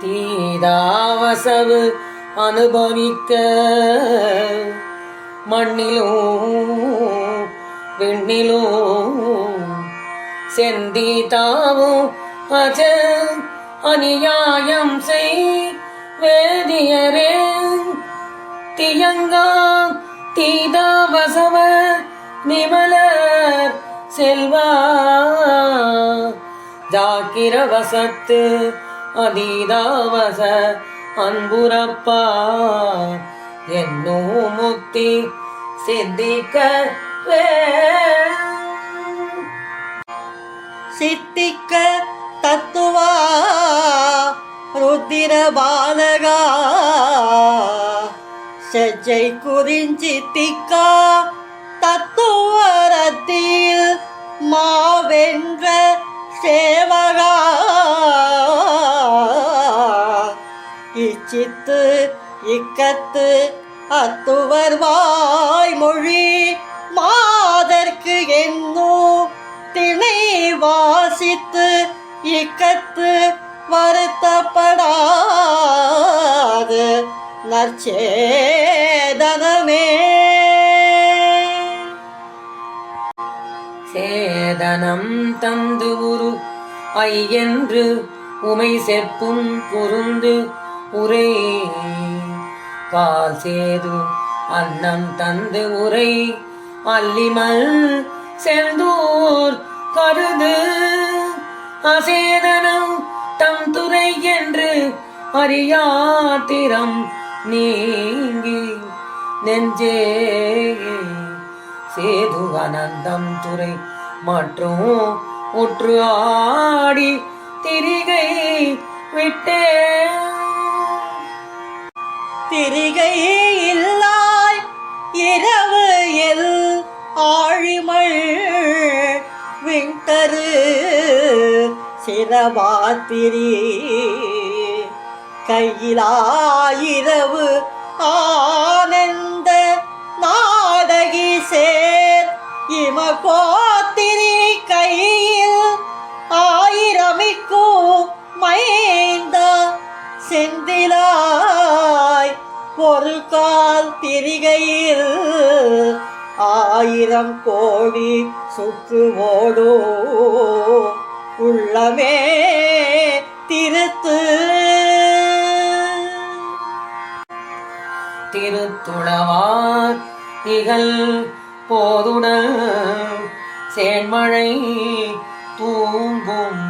தீதாவசவு அனுபவிக்க மண்ணிலும் விண்ணிலும் செந்தி தாவும் அஜ அநியாயம் செய் வேதியரே. தியங்கா தீதாவசவ நிமலர் செல்வா. ஜாக்கிரவசத்து அதீதாவச அன்புரப்பா. என்னும் முக்தி சித்திக்க சித்திக்க தத்துவா ருத்திர பாலகா. செஜ்ஜை குறிஞ்சித்திக்கா தத்துவரத்தில் மாவென்ற சேவகா. இச்சித்து இக்கத்து அத்துவர் வாய்மொழி மாதற்கு என்னோ திணை வாசித்து இக்கத்து வருத்தப்படாது நற்சேதனமே. சேதனம் தந்து உரு ஐயென்று உமை செப்பும் குருந்து உரை. பால் சேது அன்னம் தந்து உரை. அல்லிமல் செந்தூர் கருது. அசேதனம் தம் துறை என்று அறியாத்திரம் நீங்கி நெஞ்சே. சேது அனந்தம் துறை மற்றும் உற்று ஆடி திரிகை விட்டே. திரிகை இல்லாய் இரவு எல் ஆழிமள் விண்டரு சிரவாத்திரி கையிலாயிரவு ஆனந்த நாடகி சேர் இமகோ கால் திரிகையில் ஆயிரம் கோடி சுற்று ஓடோ உள்ளமே திருத்து. திருத்துளவார் திகழ் போதுடன் சேன்மழை தூங்கும்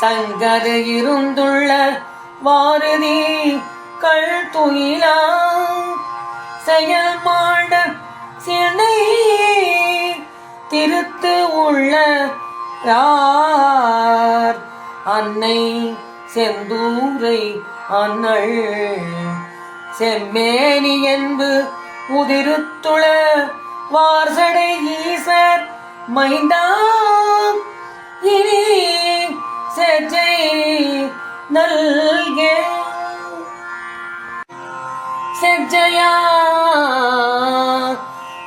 சங்கது இருந்துள்ள வாரதி கள் துயிலா செயல்மாண்ட சினை திருத்து உள்ள யார்? அன்னை செந்தூரை அண்ணள் செம்மேனி என்பு உதிருத்துள வார்சடை ஈசர் மைந்தா இனி செஜை நல்கே செஜ்ஜையா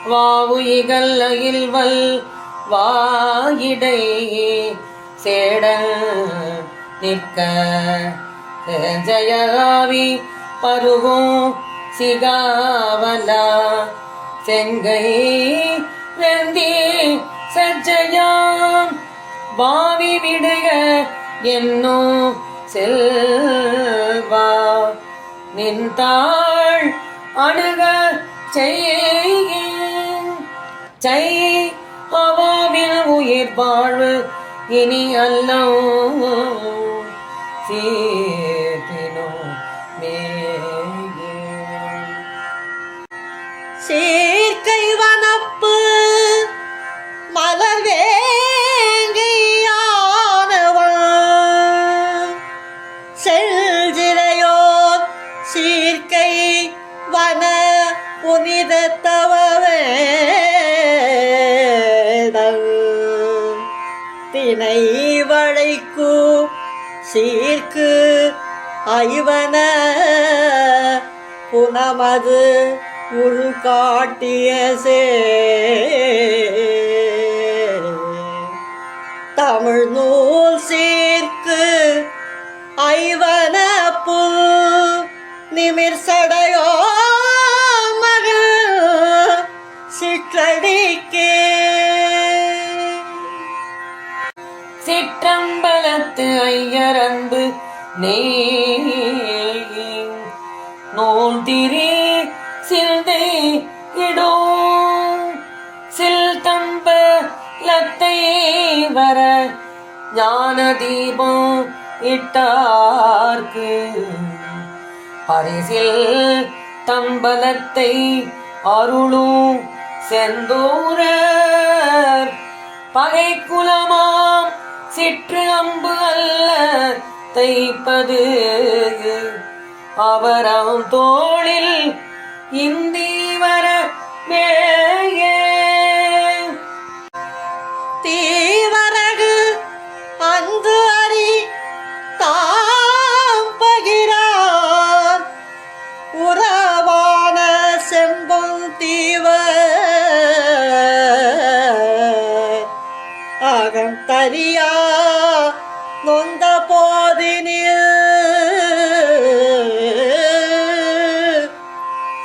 வாவுயிகள் அகில்வல் வாயிடை சேடல் நிற்க. ஜெயகாவி பருகும் சிகாவலா. செங்கை வெந்தி சஜ்ஜயாம் பாவி விடுக என்னோ செல்வா. நின்றாள் அணுக செய்ய செய் அவாவின் உயிர் வாழ்வு இனி அல்லோ சீர்த்தினோ சேர்க்கை வனப்பு மலர் வேங்கையானவன் செல்ஜிலையோர் சீர்க்கை வன புனித புனிதத்தவவேதல் தினை வளைக்கு சீர்க்கு ஐவன புனமது உரு காட்டிய தமிழ் நூல் சீர்க்கு ஐவன பு நிமிர் சடையோ சிற்றம்பலத்து ஐயரன்பு நூல் திரி சிந்தை இடோ சில் தம்ப லத்தை வர ஞான தீபம் இட்டார்க்கு. பரிசில் தம்பலத்தை அருளும் செந்தூர பகை குலமாம் சிற்று அம்பு அல்ல தைப்பது. அவரம் தோளில் இந்தி வர மேயே. நொந்த போதினில்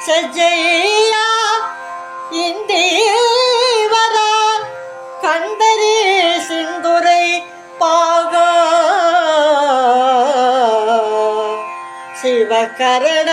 செஜ்ஜையா இந்தீவரா கந்தரி சிந்துரை பாக. சிவகரண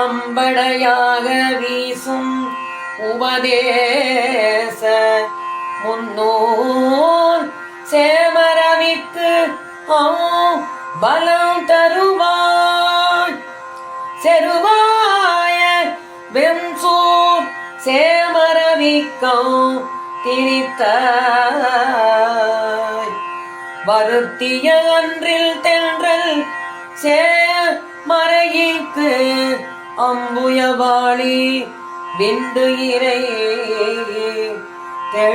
அம்படையாக வீசும் உபதேச முன்னோர் சேமரவித்து பலம் தருவாய். செருவாய வெம்சூர் சேமரவிக்கம் திரித்த வருத்திய அன்றில் தென்றல் சே மறையிற்கு அம்புயவாளி விண்டு இறையே. திர